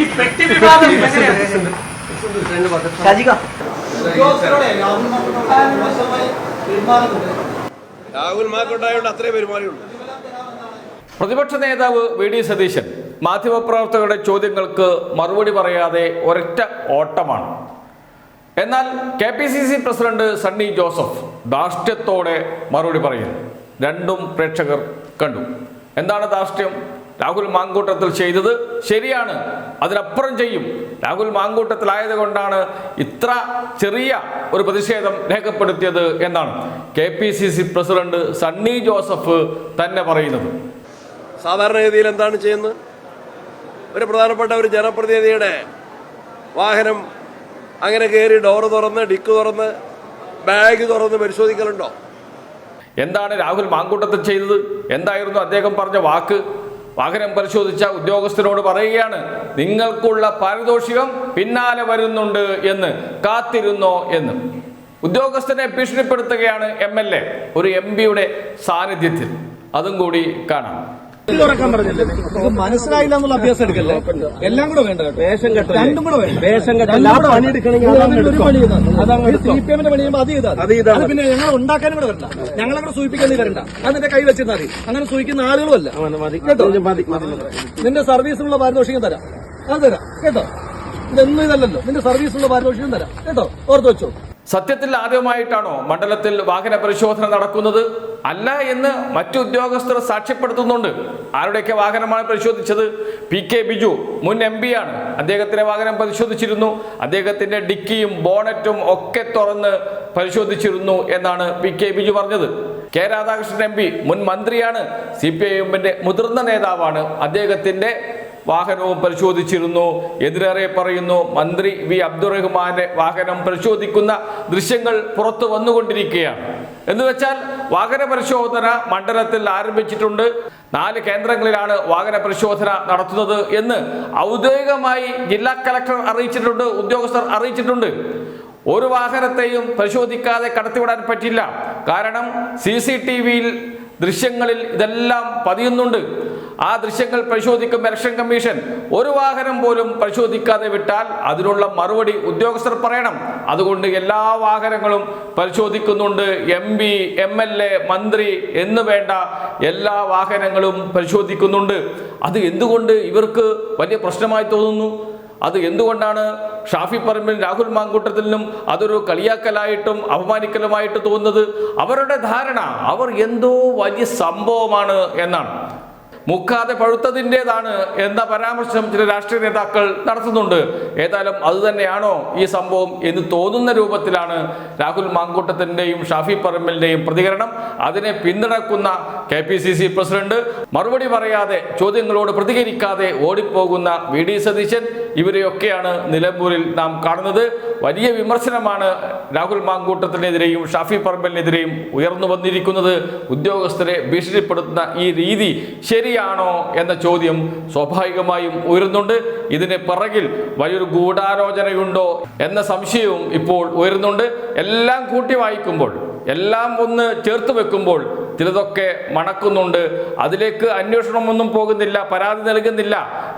ഈ പെട്ടി വിവാദം എങ്ങനെയാണ് ഷാജിക രാഹുൽ അത്രേ പെരുമാറിയുള്ളൂ. പ്രതിപക്ഷ നേതാവ് വി ഡി സതീശൻ മാധ്യമപ്രവർത്തകരുടെ ചോദ്യങ്ങൾക്ക് മറുപടി പറയാതെ ഒരൊറ്റ ഓട്ടമാണ്. എന്നാൽ K P C C president Sunny Joseph ധാർഷ്ട്യത്തോടെ മറുപടി പറയുന്നു. രണ്ടും പ്രേക്ഷകർ കണ്ടു. എന്താണ് ധാർഷ്ട്യം? രാഹുൽ മാങ്കൂട്ടത്തിൽ ചെയ്തത് ശരിയാണ്. അതിനപ്പുറം ചെയ്യും. രാഹുൽ മാങ്കൂട്ടത്തിലായത് കൊണ്ടാണ് ഇത്ര ചെറിയ ഒരു പ്രതിഷേധം രേഖപ്പെടുത്തിയത് എന്നാണ് K P C C president Sunny Joseph തന്നെ പറയുന്നത്. സാധാരണ സാധാരണഗതിയിൽ എന്താണ് ചെയ്യുന്നത്? ഒരു പ്രധാനപ്പെട്ട ഒരു ജനപ്രതിനിധിയുടെ വാഹനം അങ്ങനെ കയറി ഡോറ് തുറന്ന് ഡിക്ക് തുറന്ന് ബാഗ് തുറന്ന് പരിശോധിക്കലുണ്ടോ? എന്താണ് രാഹുൽ മാങ്കൂട്ടത്തിൽ ചെയ്തത്? എന്തായിരുന്നു അദ്ദേഹം പറഞ്ഞ വാക്ക്? വാഹനം പരിശോധിച്ച ഉദ്യോഗസ്ഥരോട് പറയുകയാണ് നിങ്ങൾക്കുള്ള പാരിതോഷികം പിന്നാലെ വരുന്നുണ്ട് എന്ന് കാത്തിരുന്നോ എന്ന്. ഉദ്യോഗസ്ഥനെ ഭീഷണിപ്പെടുത്തുകയാണ് എം എൽ എ ഒരു എം പിയുടെ സാന്നിധ്യത്തിൽ. അതും കൂടി കാണാം. മനസ്സിലായില്ല എന്നുള്ള അഭ്യാസം എടുക്കല്ലേ? എല്ലാം കൂടെ വേണ്ട കേട്ടോ. വേഷം കെട്ട രണ്ടും കൂടെ വേണം വേഷം കെട്ടല്ല പണി എടുക്കണമെങ്കിൽ ഒരു പണി അതാണ് സി പി എമ്മിന്റെ പണി ചെയ്യുമ്പോൾ അത് ചെയ്താൽ അത് പിന്നെ ഞങ്ങൾ ഉണ്ടാക്കാനും കൂടെ വരണ്ട. ഞങ്ങളെ കൂടെ സൂചിപ്പിക്കാൻ നീ വരണ്ട. അതിന്റെ നിന്റെ കൈ വെച്ചിരുന്നാൽ മതി. അങ്ങനെ സൂചിക്കുന്ന ആളുകളുമല്ല കേട്ടോ? നിന്റെ സർവീസിനുള്ള പാരിതോഷികം തരാം. അത് തരാം. കേട്ടോ? ഇതൊന്നും ഇതല്ലല്ലോ. നിന്റെ സർവീസിനുള്ള പാരിതോഷികം തരാം. കേട്ടോ? ഓർത്ത് വെച്ചോ. സത്യത്തിൽ ആദ്യമായിട്ടാണോ മണ്ഡലത്തിൽ വാഹന പരിശോധന നടക്കുന്നത്? അല്ല എന്ന് മറ്റു ഉദ്യോഗസ്ഥർ സാക്ഷ്യപ്പെടുത്തുന്നുണ്ട്. ആരുടെയൊക്കെ വാഹനമാണ് പരിശോധിച്ചത്? പി കെ ബിജു മുൻ എം പി ആണ്. അദ്ദേഹത്തിന്റെ വാഹനം പരിശോധിച്ചിരുന്നു. അദ്ദേഹത്തിന്റെ ഡിക്കിയും ബോണറ്റും ഒക്കെ തുറന്ന് പരിശോധിച്ചിരുന്നു എന്നാണ് പി കെ ബിജു പറഞ്ഞത്. കെ രാധാകൃഷ്ണൻ എം പി മുൻ മന്ത്രിയാണ്. സി പി ഐ എമ്മിന്റെ മുതിർന്ന നേതാവാണ്. അദ്ദേഹത്തിന്റെ വാഹനവും പരിശോധിച്ചിരുന്നു. എതിരേറെ പറയുന്നു മന്ത്രി വി അബ്ദുറഹ്മാന്റെ വാഹനം പരിശോധിക്കുന്ന ദൃശ്യങ്ങൾ പുറത്തു വന്നുകൊണ്ടിരിക്കുകയാണ്. എന്ന് വെച്ചാൽ വാഹന പരിശോധന മണ്ഡലത്തിൽ ആരംഭിച്ചിട്ടുണ്ട്. നാല് കേന്ദ്രങ്ങളിലാണ് വാഹന പരിശോധന നടത്തുന്നത് എന്ന് ഔദ്യോഗികമായി ജില്ലാ കലക്ടർ അറിയിച്ചിട്ടുണ്ട് ഉദ്യോഗസ്ഥർ അറിയിച്ചിട്ടുണ്ട്. ഒരു വാഹനത്തെയും പരിശോധിക്കാതെ കടത്തിവിടാൻ പറ്റില്ല. കാരണം സി സി ടി വിയിൽ ദൃശ്യങ്ങളിൽ ഇതെല്ലാം പതിയുന്നുണ്ട്. ആ ദൃശ്യങ്ങൾ പരിശോധിക്കും ഇലക്ഷൻ കമ്മീഷൻ. ഒരു വാഹനം പോലും പരിശോധിക്കാതെ വിട്ടാൽ അതിനുള്ള മറുപടി ഉദ്യോഗസ്ഥർ പറയണം. അതുകൊണ്ട് എല്ലാ വാഹനങ്ങളും പരിശോധിക്കുന്നുണ്ട്. M P M L A മന്ത്രി എന്ന് വേണ്ട എല്ലാ വാഹനങ്ങളും പരിശോധിക്കുന്നുണ്ട്. അത് എന്തുകൊണ്ട് ഇവർക്ക് വലിയ പ്രശ്നമായി തോന്നുന്നു? അത് എന്തുകൊണ്ടാണ് ഷാഫി പറമ്പിൽ രാഹുൽ മാങ്കൂട്ടത്തിനും അതൊരു കളിയാക്കലായിട്ടും അപമാനിക്കലുമായിട്ട് തോന്നുന്നത്? അവരുടെ ധാരണ അവർ എന്തോ വലിയ സംഭവമാണ് എന്നാണ്. മുക്കാതെ പഴുത്തതിന്റെതാണ് എന്ന പരാമർശം ചില രാഷ്ട്രീയ നേതാക്കൾ നടത്തുന്നുണ്ട്. ഏതായാലും അത് തന്നെയാണോ ഈ സംഭവം എന്ന് തോന്നുന്ന രൂപത്തിലാണ് രാഹുൽ മാങ്കൂട്ടത്തിന്റെയും ഷാഫി പറമ്പലിന്റെയും പ്രതികരണം. അതിനെ പിന്തുണക്കുന്ന K P C C president. മറുപടി പറയാതെ ചോദ്യങ്ങളോട് പ്രതികരിക്കാതെ ഓടിപ്പോകുന്ന വി ഡി സതീശൻ ഇവരെയൊക്കെയാണ് നിലമ്പൂരിൽ നാം കാണുന്നത്. വലിയ വിമർശനമാണ് രാഹുൽ മാങ്കൂട്ടത്തിനെതിരെയും ഷാഫി പറമ്പലിനെതിരെയും ഉയർന്നു വന്നിരിക്കുന്നത്. ഉദ്യോഗസ്ഥരെ ഭീഷണിപ്പെടുത്തുന്ന ഈ രീതി ശരിയാണോ എന്ന ചോദ്യം സ്വാഭാവികമായും ഉയരുന്നുണ്ട്. ഇതിന് പിറകിൽ വലിയൊരു ഗൂഢാലോചനയുണ്ടോ എന്ന സംശയവും ഇപ്പോൾ ഉയരുന്നുണ്ട്. എല്ലാം കൂട്ടി വായിക്കുമ്പോൾ എല്ലാം ഒന്ന് ചേർത്ത് വെക്കുമ്പോൾ ചിലതൊക്കെ മണക്കുന്നുണ്ട്. അതിലേക്ക് അന്വേഷണമൊന്നും പോകുന്നില്ല പരാതി നൽകുന്നില്ല.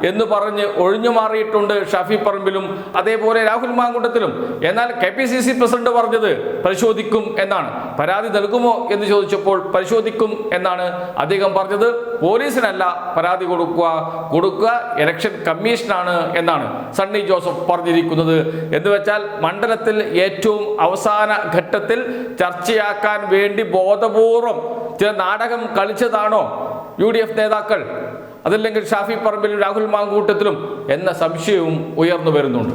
എന്ന് പറഞ്ഞ് ഒഴിഞ്ഞു മാറിയിട്ടുണ്ട് ഷാഫി പറമ്പിലും അതേപോലെ രാഹുൽ മാങ്കുട്ടത്തിലും. എന്നാൽ K P C C president പറഞ്ഞത് പരിശോധിക്കും എന്നാണ്. പരാതി നൽകുമോ എന്ന് ചോദിച്ചപ്പോൾ പരിശോധിക്കും എന്നാണ് അദ്ദേഹം പറഞ്ഞത്. പോലീസിനല്ല പരാതി കൊടുക്കുക. കൊടുക്കുക ഇലക്ഷൻ കമ്മീഷനാണ് എന്നാണ് സണ്ണി ജോസഫ് പറഞ്ഞിരിക്കുന്നത്. എന്ന് വെച്ചാൽ മണ്ഡലത്തിൽ ഏറ്റവും അവസാന ഘട്ടത്തിൽ ചർച്ചയാക്കാൻ വേണ്ടി ബോധപൂർവം ചില നാടകം കളിച്ചതാണോ യു ഡി എഫ് നേതാക്കൾ? അതല്ലെങ്കിൽ ഷാഫി പറമ്പിലും രാഹുൽ മാങ്കൂട്ടത്തിലും എന്ന സംശയവും ഉയർന്നു വരുന്നുണ്ട്.